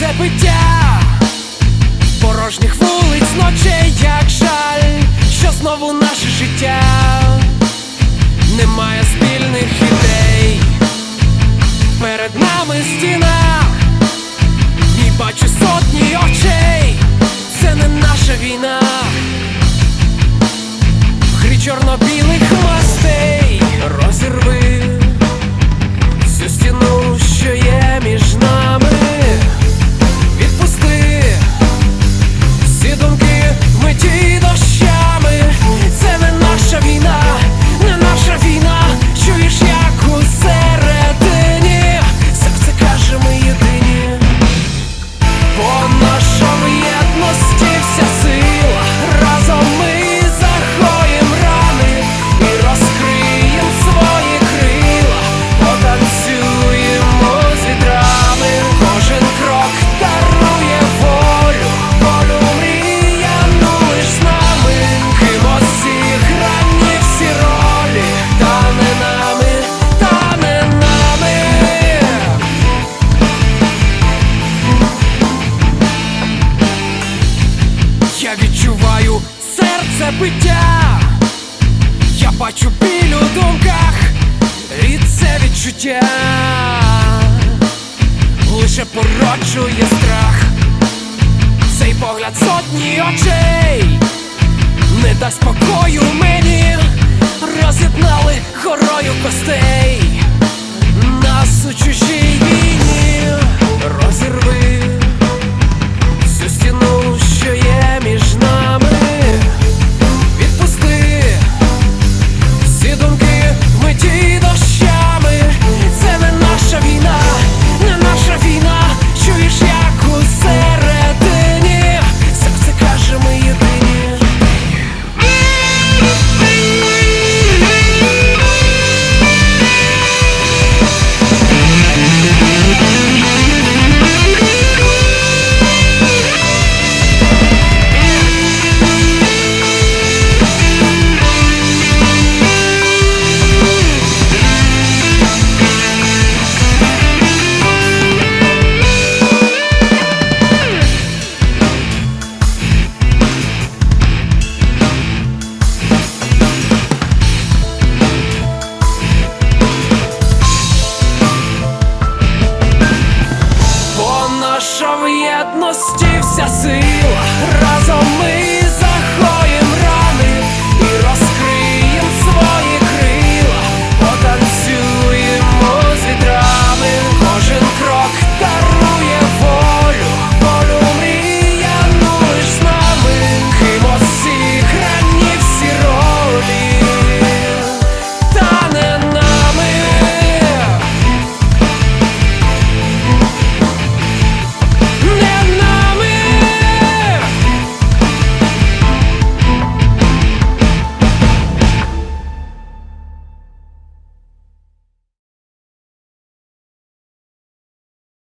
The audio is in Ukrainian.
Забиття порожніх вулиць ночей, як жаль, що знову наше життя. забиття, я бачу біль у думках, і це відчуття. Лише породжує страх, цей погляд сотні очей не дасть спокою.